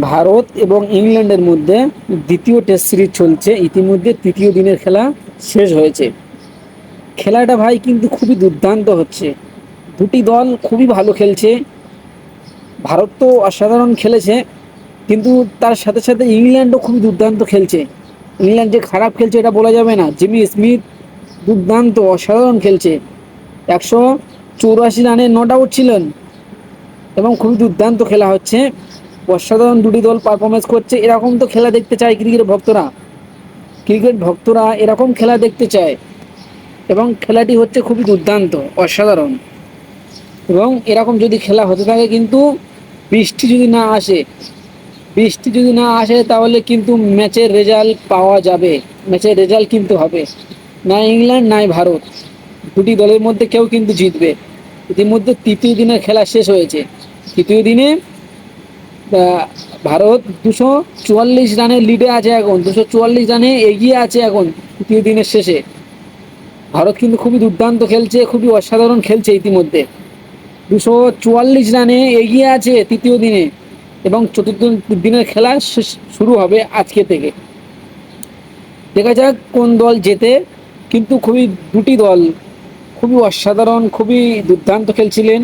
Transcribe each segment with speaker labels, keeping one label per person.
Speaker 1: ভারত এবং ইংল্যান্ডের মধ্যে দ্বিতীয় টেস্ট সিরিজ চলছে। ইতিমধ্যে তৃতীয় দিনের খেলা শেষ হয়েছে। খেলাটা ভাই কিন্তু খুবই দুর্দান্ত হচ্ছে। দুটি দল খুবই ভালো খেলছে। ভারত তো অসাধারণ খেলেছে, কিন্তু তার সাথে সাথে ইংল্যান্ডও খুবই দুর্দান্ত খেলছে। ইংল্যান্ড যে খারাপ খেলছে এটা বলা যাবে না। জিমি স্মিথ দুর্দান্ত, অসাধারণ খেলছে। একশো চৌরাশি রানে নট আউট ছিলেন এবং খুবই দুর্দান্ত খেলা হচ্ছে। অসাধারণ দুটি দল পারফরমেন্স করছে। এরকম তো খেলা দেখতে চায় ক্রিকেট ভক্তরা। ক্রিকেট ভক্তরা এরকম খেলা দেখতে চায়। এবং খেলাটি হচ্ছে খুবই দুর্দান্ত, অসাধারণ। এবং এরকম যদি খেলা হতে থাকে কিন্তু বৃষ্টি যদি না আসে, বৃষ্টি যদি না আসে তাহলে কিন্তু ম্যাচের রেজাল্ট পাওয়া যাবে। ম্যাচের রেজাল্ট কিন্তু হবে। না ইংল্যান্ড নাই ভারত। দুটি দলের মধ্যে কেউ কিন্তু জিতবে। ইতিমধ্যে তৃতীয় দিনের খেলা শেষ হয়েছে। তৃতীয় দিনে ভারত দুশো চুয়াল্লিশ রানের লিডে আছে এখন। দুশো চুয়াল্লিশ রানে এগিয়ে আছে এখন তৃতীয় দিনের শেষে। ভারত কিন্তু খুবই দুর্দান্ত খেলছে, খুবই অসাধারণ খেলছে ইতিমধ্যে। দুশো চুয়াল্লিশ রানে এগিয়ে আছে তৃতীয় দিনে এবং চতুর্থ দিনের খেলা শুরু হবে আজকে থেকে। দেখা যাক কোন দল জেতে, কিন্তু খুবই দুটি দল খুবই অসাধারণ, খুবই দুর্দান্ত খেলছিলেন,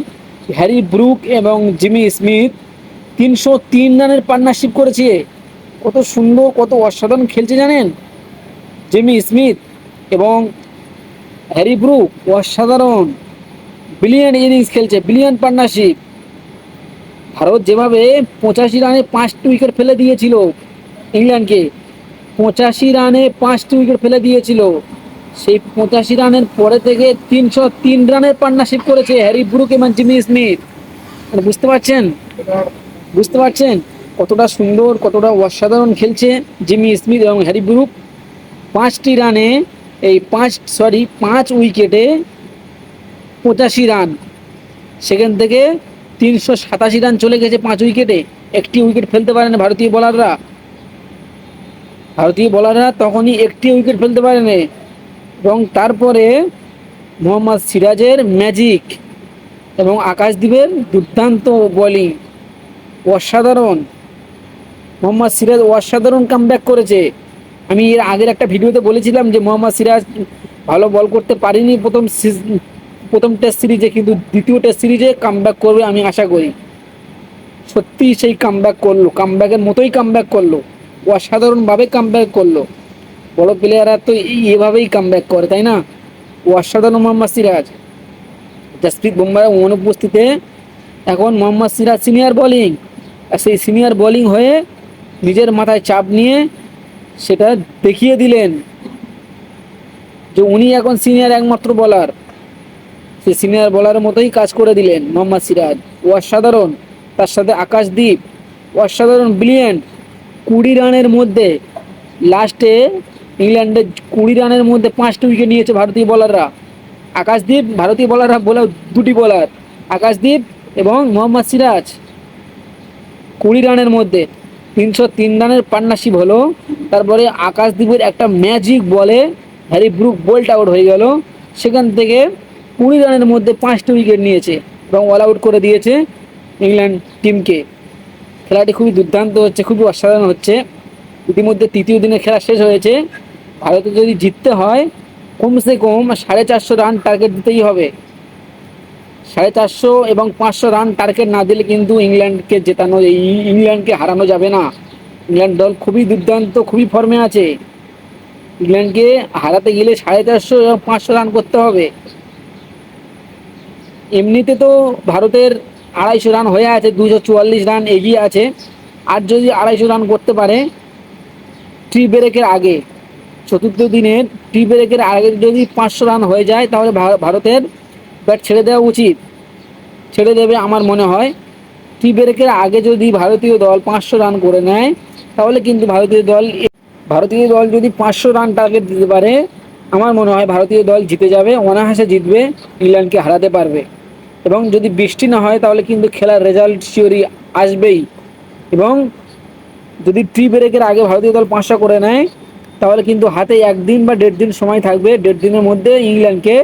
Speaker 1: হ্যারি ব্রুক এবং জিমি স্মিথ। তিনশো তিন রানের পার্টনারশিপ করেছে। কত সুন্দর, কত অসাধারণ খেলছে জানেন? জিমি স্মিথ এবং হ্যারি ব্রুক, অসাধারণ। বিলিয়ন ইনিংস খেলছে, বিলিয়ন পার্টনারশিপ ভারত যেভাবে পঁচাশি রানে পাঁচটি উইকেট ফেলে দিয়েছিল ইংল্যান্ডকে, পঁচাশি রানে পাঁচটি উইকেট ফেলে দিয়েছিল। সেই পঁচাশি রানের পরে থেকে তিনশো তিন রানের পার্টনারশিপ করেছে হ্যারি ব্রুক এবং জিমি স্মিথ মানে বুঝতে পারছেন? বুঝতে পারছেন? কতটা সুন্দর, কতটা অসাধারণ খেলছে জিমি স্মিথ এবং হ্যারি ব্রুক পাঁচটি রানে, এই পাঁচ সরি পাঁচ উইকেটে পঁচাশি রান। সেখান থেকে তিনশো সাতাশি রান চলে গেছে পাঁচ উইকেটে। একটি উইকেট ফেলতে পারেন ভারতীয় বোলাররা। ভারতীয় বোলাররা তখনই একটি উইকেট ফেলতে পারেনি। এবং তারপরে মোহাম্মদ সিরাজের ম্যাজিক এবং আকাশদ্বীপের দুর্দান্ত বোলিং। অসাধারণ। মোহাম্মদ সিরাজ অসাধারণ কামব্যাক করেছে। আমি এর আগের একটা ভিডিওতে বলেছিলাম যে মোহাম্মদ সিরাজ ভালো বল করতে পারিনি প্রথম প্রথম টেস্ট সিরিজে কিন্তু দ্বিতীয় টেস্ট সিরিজে কামব্যাক করবে আমি আশা করি। সত্যি সেই কামব্যাক করল কামব্যাকের মতোই কামব্যাক করল, অসাধারণভাবে কামব্যাক করল। বড় প্লেয়াররা তো এভাবেই কামব্যাক করে, তাই না? অসাধারণ মোহাম্মদ সিরাজ। জাসপ্রীত বুমরাহ অনুপস্থিতিতে এখন মোহাম্মদ সিরাজ সিনিয়র বোলিং সেই সিনিয়র বোলিং হয়ে নিজের মাথায় চাপ নিয়ে সেটা দেখিয়ে দিলেন যে উনি এখন সিনিয়র একমাত্র বলার সেই সিনিয়র বলারের মতোই কাজ করে দিলেন মোহাম্মদ সিরাজ। অসাধারণ। তার সাথে আকাশদ্বীপ অসাধারণ ব্রিলিয়েন্ট কুড়ি রানের মধ্যে লাস্টে ইংল্যান্ডের কুড়ি রানের মধ্যে পাঁচটা উইকেট নিয়েছে ভারতীয় বলাররা আকাশদ্বীপ ভারতীয় বলাররা বলে দুটি বলার আকাশদ্বীপ এবং মোহাম্মদ সিরাজ। কুড়ি রানের মধ্যে তিনশো তিন রানের পার্টনারশিপ হলো। তারপরে আকাশদ্বীপের একটা ম্যাজিক বলে হ্যারি ব্রুক বোল্ট আউট হয়ে গেল। সেখান থেকে কুড়ি রানের মধ্যে পাঁচটা উইকেট নিয়েছে এবং অল আউট করে দিয়েছে ইংল্যান্ড টিমকে খেলাটি খুবই দুর্দান্ত হচ্ছে, খুবই অসাধারণ হচ্ছে। ইতিমধ্যে তৃতীয় দিনের খেলা শেষ হয়েছে। ভারতে যদি জিততে হয়, কমসে কম সাড়ে চারশো রান টার্গেট দিতেই হবে। সাড়ে চারশো এবং পাঁচশো রান টার্গেট না দিলে কিন্তু ইংল্যান্ডকে জেতানো ইংল্যান্ডকে হারানো যাবে না। ইংল্যান্ড দল খুবই দুর্দান্ত, খুবই ফর্মে আছে। ইংল্যান্ডকে হারাতে গেলে সাড়ে চারশো এবং পাঁচশো রান করতে হবে। এমনিতে তো ভারতের আড়াইশো রান হয়ে আছে, দুশো চুয়াল্লিশ রান এগিয়ে আছে। আর যদি আড়াইশো রান করতে পারে, টি ব্রেকের আগে, চতুর্থ দিনের ট্রি ব্রেকের আগে যদি পাঁচশো রান হয়ে যায়, তাহলে ভারতের ব্যাট ছেড়ে দেওয়া উচিত। ছেড়ে দেবে, আমার মনে হয়। টি ব্রেকের আগে যদি ভারতীয় দল পাঁচশো রান করে নেয়, তাহলে কিন্তু ভারতীয় দল ভারতীয় দল যদি পাঁচশো রান টার্গেট দিতে পারে, আমার মনে হয় ভারতীয় দল জিতে যাবে, অনায়াসে জিতবে, ইংল্যান্ডকে হারাতে পারবে। এবং যদি বৃষ্টি না হয়, তাহলে কিন্তু খেলার রেজাল্ট শিওরই আসবেই। এবং যদি টি ব্রেকের আগে ভারতীয় দল পাঁচশো করে নেয়, তাহলে কিন্তু হাতে একদিন বা দেড় দিন সময় থাকবে দেড় দিনের মধ্যে ইংল্যান্ডকে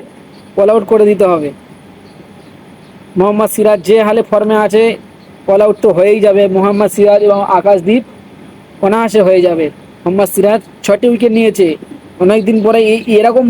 Speaker 1: অল আউট করে দিতে হবে। মোহাম্মদ সিরাজ যে হালে ফর্মে আছে অল আউট তো হয়েই যাবে। মোহাম্মদ সিরাজ এবং আকাশদ্বীপ অনায়াসে হয়ে যাবে। মোহাম্মদ সিরাজ ছটি উইকেট নিয়েছে। অনেকদিন পরে এই এরকম